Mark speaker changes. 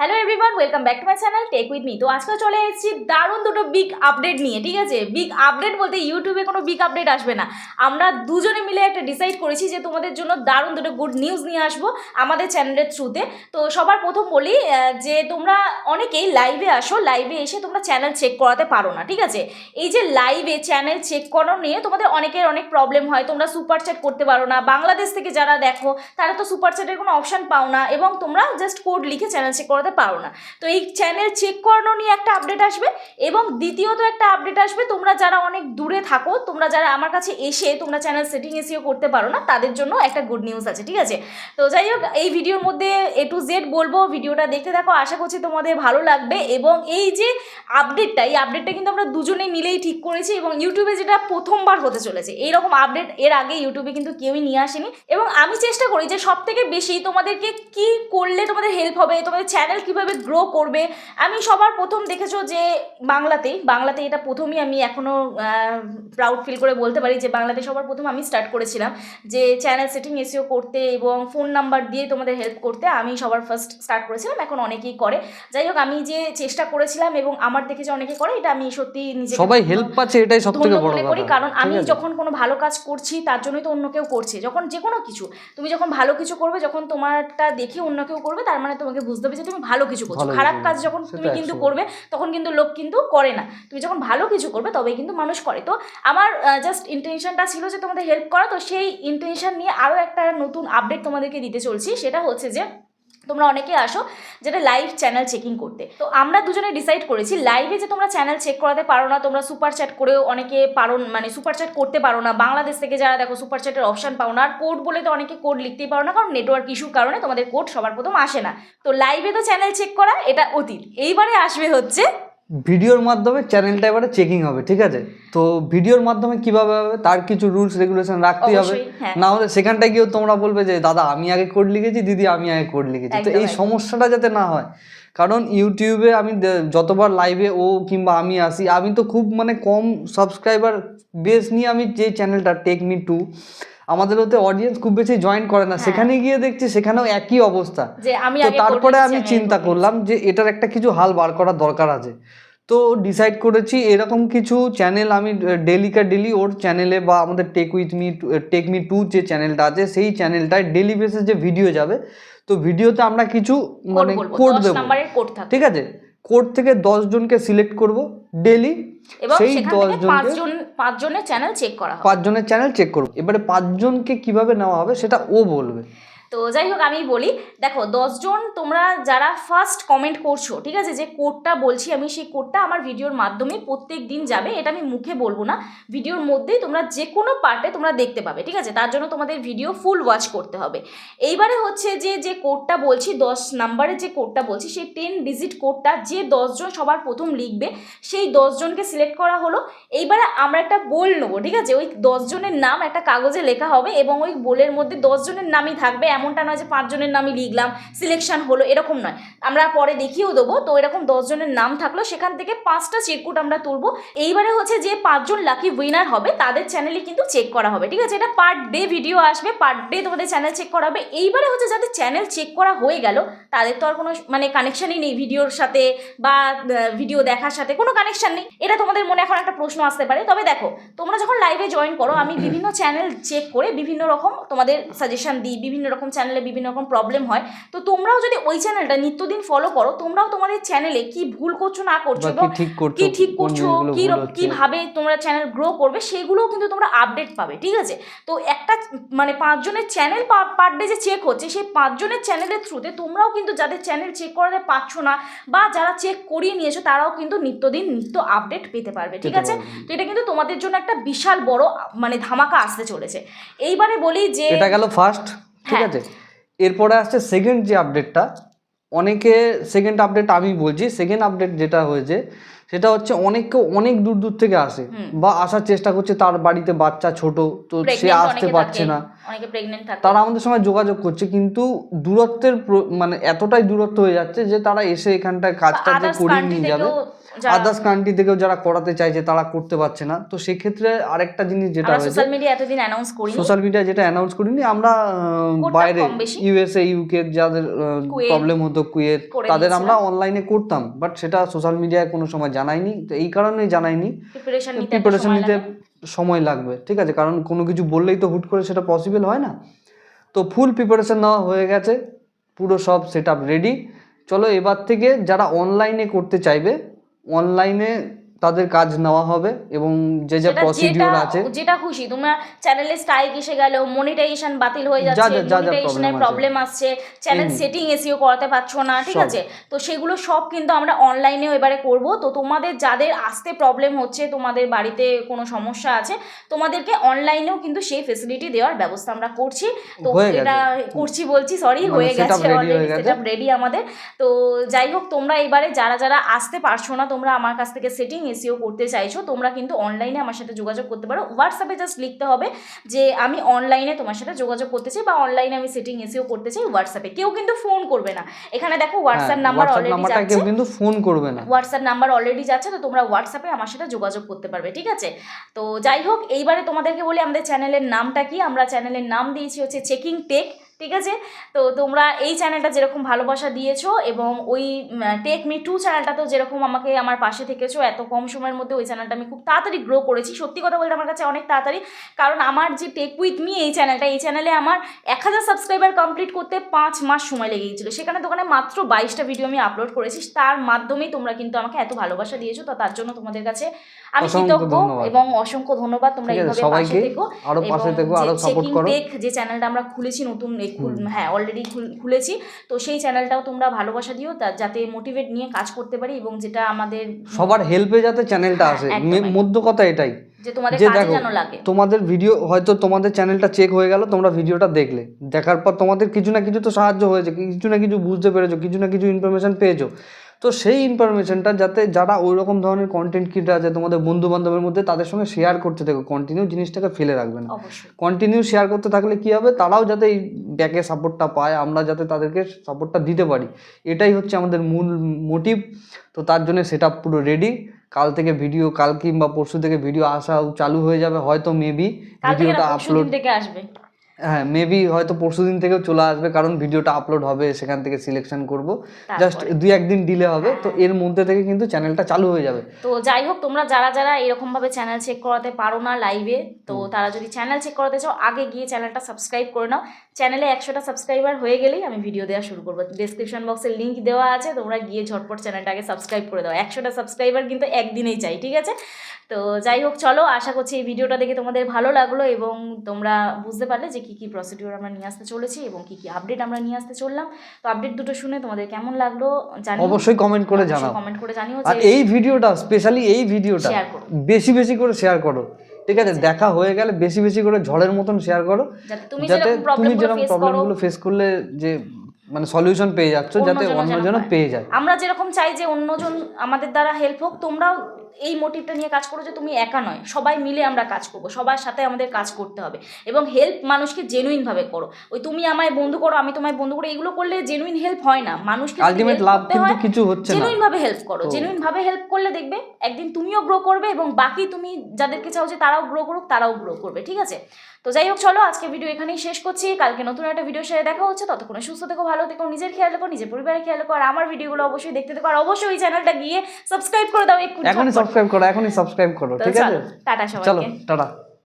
Speaker 1: Hello everyone welcome back to my channel tech with me তো আজকে চলে এসেছি দারুণ দুটো বিগ আপডেট নিয়ে, ঠিক আছে? বিগ আপডেট বলতে ইউটিউবে কোনো বিগ আপডেট আসবে না। আমরা দুজনে মিলে একটা ডিসাইড করেছি যে তোমাদের জন্য দারুণ দুটো গুড নিউজ নিয়ে আসব আমাদের চ্যানেলের থ্রুতে তো। সবার প্রথম বলি যে তোমরা অনেকেই লাইভে আসো লাইভে এসে তোমরা চ্যানেল চেক করাতে পারো না, ঠিক আছে? এই যে লাইভে চ্যানেল চেক করানো নিয়ে তোমাদের অনেকের অনেক প্রবলেম হয়, তোমরা সুপার চ্যাট করতে পারো না। বাংলাদেশ থেকে যারা দেখো, তারা তো সুপার চ্যাটের কোনো অপশান পাও না, এবং তোমরা জাস্ট কোড লিখে চ্যানেল চেক করাতে পারো না। তো এই চ্যানেল চেক করানো নিয়ে একটা আপডেট আসবে এবং দ্বিতীয়ত একটা আপডেট আসবে, তোমরা যারা অনেক দূরে থাকো, তোমরা যারা আমার কাছে এসে তোমরা চ্যানেল সেটিং এসিও করতে পারো না, তাদের জন্য একটা গুড নিউজ আছে, ঠিক আছে? তো যাই হোক, এই ভিডিওর মধ্যে এ টু জেড বলব, ভিডিওটা দেখতে থাকো, আশা করছি তোমাদের ভালো লাগবে এবং এই যে আপডেটটা এই আপডেটটা কিন্তু আমরা দুজনেই মিলেই ঠিক করেছি এবং ইউটিউবে যেটা প্রথমবার হতে চলেছে এইরকম আপডেট এর আগে ইউটিউবে কিন্তু কেউই নিয়ে আসেনি এবং আমি চেষ্টা করি যে সব থেকে বেশি তোমাদেরকে কি করলে তোমাদের হেল্প হবে, তোমাদের চ্যানেল কীভাবে গ্রো করবে? আমি সবার প্রথম দেখেছ যে বাংলাতেই বাংলাতে এটা প্রথমই আমি এখনও প্রাউড ফিল করে বলতে পারি যে বাংলাতে সবার প্রথম আমি স্টার্ট করেছিলাম যে চ্যানেল সেটিং এসিও করতে এবং ফোন নাম্বার দিয়ে তোমাদের হেল্প করতে আমি সবার ফার্স্ট স্টার্ট করেছিলাম এখন অনেকেই করে। যাই হোক আমি যে চেষ্টা করেছিলাম এবং আমার দেখে যে অনেকে করে এটা আমি সত্যি নিজে
Speaker 2: সবাই হেল্প পাচ্ছে এটাই সব থেকে বড়
Speaker 1: মনে করি। কারণ আমি যখন কোনো ভালো কাজ করছি তার জন্যই তো অন্য কেউ করছে। যখন যে কোনো কিছু তুমি যখন ভালো কিছু করবে যখন তোমারটা দেখে অন্য কেউ করবে তার মানে তোমাকে বুঝতে হবে যে তুমি ভালো কিছু করছ। খারাপ কাজ যখন তুমি কিন্তু করবে তখন কিন্তু লোক কিন্তু করে না। তুমি যখন ভালো কিছু করবে তবেই কিন্তু মানুষ করে। তো আমার জাস্ট ইন্টেনশনটা ছিল যে তোমাদের হেল্প করা তো সেই ইন্টেনশন নিয়ে আরও একটা নতুন আপডেট তোমাদেরকে দিতে চলছি। সেটা হচ্ছে যে তোমরা অনেকে আসো যেটা লাইভ চ্যানেল চেকিং করতে। তো আমরা দুজনে ডিসাইড করেছি লাইভে যে তোমরা চ্যানেল চেক করাতে পারো না, তোমরা সুপার চ্যাট করেও অনেকে পারো মানে সুপার চ্যাট করতে পারো না। বাংলাদেশ থেকে যারা দেখো সুপার চ্যাটের অপশান পাও না, আর কোড বলে তো অনেকে কোড লিখতেই পারো না, কারণ নেটওয়ার্ক ইস্যুর কারণে তোমাদের কোড সবার প্রথম আসে না। তো লাইভে তো চ্যানেল চেক করা, এটা অতীত। এইবারে আসবে হচ্ছে
Speaker 2: ভিডিওর মাধ্যমে চ্যানেলটা এবারে চেকিং হবে ঠিক আছে? তো ভিডিওর মাধ্যমে কীভাবে হবে তার কিছু রুলস রেগুলেশন রাখতে হবে।
Speaker 1: হ্যাঁ।
Speaker 2: না হলে সেখানটায় গিয়েও তোমরা বলবে যে দাদা আমি আগে কোড লিখেছি দিদি আমি আগে কোড লিখেছি। তো এই সমস্যাটা যাতে না হয় কারণ ইউটিউবে আমি যতবার লাইভে ও কিংবা আমি আসি আমি তো খুব মানে কম সাবস্ক্রাইবার বেস নিয়ে আমি যে চ্যানেলটা টেক মি টু আমাদের ওতে অডিয়েন্স খুব বেশি জয়েন করে না। সেখানে গিয়ে দেখছি সেখানেও একই অবস্থা। তো তারপরে আমি চিন্তা করলাম যে এটার একটা কিছু হাল বার করার দরকার আছে। তো ডিসাইড করেছি এরকম কিছু চ্যানেল আমি ডেলিকা ডেলি ওর চ্যানেলে বা আমাদের tech with me tech me two যে চ্যানেলটা আছে সেই চ্যানেলটায় ডেলি বেসিস যে ভিডিও যাবে। তো ভিডিওতে আমরা কিছু মানে কোড দেবো।
Speaker 1: কোড
Speaker 2: ঠিক আছে? কোড থেকে দশ জনকে সিলেক্ট করব ডেলি সেই দশ
Speaker 1: পাঁচজন পাঁচজনের চ্যানেল চেক করা
Speaker 2: পাঁচজনের চ্যানেল চেক করব। এবারে পাঁচজনকে কীভাবে নেওয়া হবে সেটা ও বলবে।
Speaker 1: তো যাই হোক আমি বলি, দেখো, দশজন তোমরা যারা ফার্স্ট কমেন্ট করছ, ঠিক আছে, যে কোডটা বলছি আমি, সেই কোডটা আমার ভিডিওর মাধ্যমে প্রত্যেক দিন যাবে, এটা আমি মুখে বলব না ভিডিওর মধ্যেই তোমরা যে কোনো পার্টে তোমরা দেখতে পাবে, ঠিক আছে, তার জন্য তোমাদের ভিডিও ফুল ওয়াচ করতে হবে। এইবারে হচ্ছে যে যে কোডটা বলছি, দশ নাম্বারের যে কোডটা বলছি, সেই টেন ডিজিট কোডটা যে দশজন সবার প্রথম লিখবে, সেই দশজনকে সিলেক্ট করা হলো, এইবারে আমরা একটা বোল নেব, ঠিক আছে, ওই দশজনের নাম একটা কাগজে লেখা হবে এবং ওই বোলের মধ্যে দশজনের নামই থাকবে এমনটা নয় যে পাঁচজনের নামই লিখলাম সিলেকশন হলো, এরকম নয়। আমরা পরে দেখিয়েও দেবো, তো এরকম দশজনের নাম থাকল, সেখান থেকে পাঁচটা চিরকুট আমরা তুলবো। এইবারে হচ্ছে যে পাঁচজন লাকি উইনার হবে, তাদের চ্যানেলে কিন্তু চেক করা হবে, ঠিক আছে? এটা পার ডে ভিডিও আসবে পার ডে তোমাদের চ্যানেল চেক করা হবে। এইবারে হচ্ছে যাদের চ্যানেল চেক করা হয়ে গেল, তাদের তো আর কোনো মানে কানেকশনই নেই ভিডিওর সাথে বা ভিডিও দেখার সাথে, কোনো কানেকশান নেই। এটা তোমাদের মনে এখন একটা প্রশ্ন আসতে পারে, তবে দেখো, তোমরা যখন লাইভে জয়েন করো, আমি বিভিন্ন চ্যানেল চেক করে বিভিন্ন রকম তোমাদের সাজেশন দিই, বিভিন্ন রকম চ্যানেলে বিভিন্ন রকম প্রবলেম হয়। তো তোমরাও যদি ওই চ্যানেলটা নিত্যদিন ফলো করো তোমরাও তোমাদের চ্যানেলে কি ভুল করছ না করছ এবং
Speaker 2: কি ঠিক করছ
Speaker 1: কি। কীভাবে তোমরা চ্যানেল গ্রো করবে সেগুলোও কিন্তু তোমরা আপডেট পাবে ঠিক আছে? তো একটা মানে পাঁচজনের চ্যানেল পার ডে যে চেক হচ্ছে সেই পাঁচজনের চ্যানেলের থ্রুতে তোমরাও কিন্তু যাদের চ্যানেল চেক করাতে পারছ না বা যারা চেক করিয়ে নিয়েছো তারাও কিন্তু নিত্যদিন নিত্য আপডেট পেতে পারবে ঠিক আছে? তো এটা কিন্তু তোমাদের জন্য একটা বিশাল বড় মানে ধামাকা আসতে চলেছে। এইবারে বলি যে
Speaker 2: এটা গেল ফার্স্ট ঠিক
Speaker 1: হ্যাঁ।
Speaker 2: আছে? এরপরে আসছে সেকেন্ড যে আপডেটটা অনেকে সেকেন্ড আপডেট আমি বলছি সেকেন্ড আপডেট যেটা হয়েছে সেটা হচ্ছে অনেকে অনেক দূর দূর থেকে আসে বা আসার চেষ্টা করছে তার বাড়িতে বাচ্চা ছোট তো সে আসতে পারছে না। তারা আমাদের সঙ্গে যোগাযোগ করছে কিন্তু দূরত্বের মানে এতটাই দূরত্ব হয়ে যাচ্ছে যে তারা এসে এখানটায় কাজটা যে করিয়ে নিয়ে যাবে। আদার্স কান্ট্রি থেকেও যারা করাতে চাইছে তারা করতে পারছে না। তো সেক্ষেত্রে আরেকটা জিনিস যেটা হয়েছে
Speaker 1: সোশ্যাল মিডিয়া এতদিন অ্যানাউন্স করিনি।
Speaker 2: সোশ্যাল মিডিয়া যেটা অ্যানাউন্স করিনি আমরা বাইরে ইউএসএ ইউকে যাদের প্রবলেম হতো কুয়েত তাদের আমরা অনলাইনে করতাম বাট সেটা সোশ্যাল মিডিয়ায় কোনো সময় জানাইনি। তো এই কারণেই জানাইনি।
Speaker 1: প্রিপারেশন নিতে সময়
Speaker 2: লাগবে ঠিক আছে? কারণ কোনো কিছু বললেই তো হুট করে সেটা পসিবল হয় না। তো ফুল প্রিপারেশন নেওয়া হয়ে গেছে পুরো সব সেট আপ রেডি চলো এবার থেকে যারা অনলাইনে করতে চাইবে অনলাইনে তাদের কাজ নেওয়া হবে এবং যে যা
Speaker 1: সেটা
Speaker 2: প্রসিডিওর
Speaker 1: যেটা-
Speaker 2: আছে।
Speaker 1: যেটা খুশি তোমার চ্যানেলে স্ট্রাইক এসে গেল মনিটাইজেশন বাতিল হয়ে যাচ্ছে মনিটাইজেশনের প্রবলেম আসছে চ্যানেল সেটিং এসিও করাতে পারছ না ঠিক আছে? তো সেগুলো সব কিন্তু আমরা অনলাইনেও এবারে করব। তো তোমাদের যাদের আসতে প্রবলেম হচ্ছে তোমাদের বাড়িতে কোনো সমস্যা আছে তোমাদেরকে অনলাইনেও কিন্তু সেই ফেসিলিটি দেওয়ার ব্যবস্থা আমরা করছি। তো এটা করছি বলছি সরি
Speaker 2: মানে
Speaker 1: হয়ে গেছে অলরেডি
Speaker 2: হয়ে।
Speaker 1: সেটআপ রেডি আমাদের। তো যাই হোক তোমরা এবারে যারা যারা আসতে পারছ না তোমরা আমার কাছ থেকে সেটিং এসিও করতে চাইছো তোমরা কিন্তু অনলাইনে আমার সাথে যোগাযোগ করতে পারো। হোয়াটসঅ্যাপে জাস্ট লিখতে হবে যে আমি অনলাইনে তোমার সাথে যোগাযোগ করতে চাই বা অনলাইনে আমি সেটিং এসিও করতে চাই হোয়াটসঅ্যাপে কেউ কিন্তু ফোন করবে না। এখানে দেখো হোয়াটসঅ্যাপ নাম্বার অলরেডি যাচ্ছে।
Speaker 2: কেউ কিন্তু ফোন করবে না।
Speaker 1: হোয়াটসঅ্যাপ নাম্বার অলরেডি যাচ্ছে তো তোমরা হোয়াটসঅ্যাপে আমার সাথে যোগাযোগ করতে পারবে ঠিক আছে? তো যাই হোক এইবারে তোমাদেরকে বলি আমাদের চ্যানেলের নামটা কি? আমরা চ্যানেলের নাম দিয়েছি হচ্ছে চেকিং টেক ঠিক আছে? তো তোমরা এই চ্যানেলটা যেরকম ভালোবাসা দিয়েছ এবং ওই টেক মি টু চ্যানেলটাতেও যেরকম আমাকে আমার পাশে থেকেছো এত কম সময়ের মধ্যে ওই চ্যানেলটা আমি খুব তাড়াতাড়ি গ্রো করেছি। সত্যি কথা বলতে আমার কাছে অনেক তাড়াতাড়ি কারণ আমার যে টেক উইথ মি এই চ্যানেলটা এই চ্যানেলে আমার এক হাজার সাবস্ক্রাইবার কমপ্লিট করতে পাঁচ মাস সময় লেগে গিয়েছিল। সেখানে দোকানে মাত্র বাইশটা ভিডিও আমি আপলোড করেছি। তার মাধ্যমেই তোমরা কিন্তু আমাকে এত ভালোবাসা দিয়েছ তো তার জন্য তোমাদের কাছে আমি কৃতজ্ঞ এবং অসংখ্য ধন্যবাদ। তোমরা এইভাবে পাশে থেকো এবং যে চ্যানেলটা আমরা খুলেছি নতুন খুল- হ্যাঁ অলরেডি খুলেছি। তো সেই চ্যানেলটাও তোমরা ভালোবাসা দিও তা- যাতে মোটিভেট নিয়ে কাজ করতে পারি এবং যেটা আমাদের
Speaker 2: সবার হেল্পে যাতে চ্যানেলটা আসে। মধ্য কথা এটাই।
Speaker 1: যে তোমাদের কাজে
Speaker 2: দেখো,
Speaker 1: যেন লাগে।
Speaker 2: তোমাদের ভিডিও হয়তো তোমাদের চ্যানেলটা চেক হয়ে গেল তোমরা ভিডিওটা দেখলে। দেখার পর তোমাদের কিছু না কিছু তো সাহায্য হয়েছে কিছু না কিছু বুঝতে পেরেছ কিছু না কিছু ইনফরমেশন পেয়েছ। তো সেই ইনফরমেশনটা যাতে যারা ওই রকম ধরনের কন্টেন্ট ক্রিয়েটার আছে তোমাদের বন্ধু বান্ধবের মধ্যে তাদের সঙ্গে শেয়ার করতে থাকো। কন্টিনিউ জিনিসটাকে ফেলে রাখবে না। কন্টিনিউ শেয়ার করতে থাকলে কি হবে? তারাও যাতে এই ব্যাকে সাপোর্টটা পায় আমরা যাতে তাদেরকে সাপোর্টটা দিতে পারি। এটাই হচ্ছে আমাদের মূল মোটিভ তো তার জন্য সেটা পুরো রেডি কাল থেকে ভিডিও কাল কিংবা পরশু থেকে ভিডিও আসা চালু হয়ে যাবে। হয়তো মেবি ভিডিওটা আপলোড
Speaker 1: থেকে আসবে।
Speaker 2: হ্যাঁ মেবি হয়তো পরশু দিন থেকেও চলে আসবে কারণ ভিডিওটা আপলোড হবে সেখান থেকে সিলেকশন করব। জাস্ট দুই একদিন ডিলে হবে তো এর মধ্যে থেকে কিন্তু চ্যানেলটা চালু হয়ে যাবে।
Speaker 1: তো যাই হোক তোমরা যারা যারা এরকম ভাবে চ্যানেল চেক করাতে পারো না লাইভে তো তারা যদি চ্যানেল চেক করাতে চাও আগে গিয়ে চ্যানেলটা সাবস্ক্রাইব করে নাও। চ্যানেলে একশোটা সাবস্ক্রাইবার হয়ে গেলেই আমি ভিডিও দেওয়া শুরু করব। ডিসক্রিপশন বক্সে লিঙ্ক দেওয়া আছে তোমরা গিয়ে ঝটপট চ্যানেলটাকে সাবস্ক্রাইব করে দাও। একশোটা সাবস্ক্রাইবার কিন্তু একদিনেই চাই ঠিক আছে? তো যাই হোক চলো আশা করছি এই ভিডিওটা দেখে তোমাদের ভালো লাগল এবং তোমরা বুঝতে পারলে যে কী কী প্রসিডিওর আমরা নিয়ে আসতে চলেছি এবং কী কী আপডেট আমরা নিয়ে আসতে চললাম। তো আপডেট দুটো শুনে তোমাদের কেমন লাগল জানি
Speaker 2: অবশ্যই কমেন্ট করে জানাও।
Speaker 1: কমেন্ট করে জানিও
Speaker 2: আর এই ভিডিওটা স্পেশালি এই ভিডিওটা। বেশি বেশি করে শেয়ার করো। ঠিক আছে দেখা হয়ে গেলে বেশি বেশি করে ঝড়ের মতন শেয়ার করো।
Speaker 1: যাতে তুমি যেরকম প্রবলেমগুলো ফেস
Speaker 2: করলে যে মানে সলিউশন পেয়ে যাচ্ছ যাতে অন্যজন
Speaker 1: পেয়ে।
Speaker 2: যায়।
Speaker 1: আমরা যেরকম চাই যে অন্যজন আমাদের দ্বারা হেল্প হোক তোমরাও এই মোটিভটা নিয়ে কাজ করো যে তুমি একা নয় সবাই মিলে আমরা কাজ করব সবার সাথে আমাদের কাজ করতে হবে এবং হেল্প মানুষকে জেনুইন ভাবে করো। ওই তুমি আমায় বন্ধু করো আমি তোমায় বন্ধু করো এগুলো করলে জেনুইন হেল্প হয় না। মানুষকে
Speaker 2: আলটিমেট লাভ কিন্তু কিছু হচ্ছে না।
Speaker 1: জেনুইন ভাবে হেল্প করো
Speaker 2: তো-
Speaker 1: জেনুইন ভাবে হেল্প করলে দেখবে একদিন তুমিও গ্রো করবে এবং বাকি তুমি যাদেরকে চাও যে তারাও গ্রো করুক তারাও গ্রো করবে ঠিক আছে? তো যাই হোক চলো আজকে ভিডিও এখানেই শেষ করছি। কালকে নতুন একটা ভিডিও সাথে দেখা হচ্ছে। ততক্ষণে সুস্থ থেকো ভালো থেকো নিজের খেয়াল রাখো নিজের পরিবারের খেয়াল রাখো আর আমার ভিডিওগুলো অবশ্যই দেখতে থাকো। আর অবশ্যই চ্যানেলটা গিয়ে সাবস্ক্রাইব করে দাও একটু
Speaker 2: সাবস্ক্রাইব করো এখনই সাবস্ক্রাইব করো ঠিক আছে?
Speaker 1: টাটা
Speaker 2: চলো টাটা।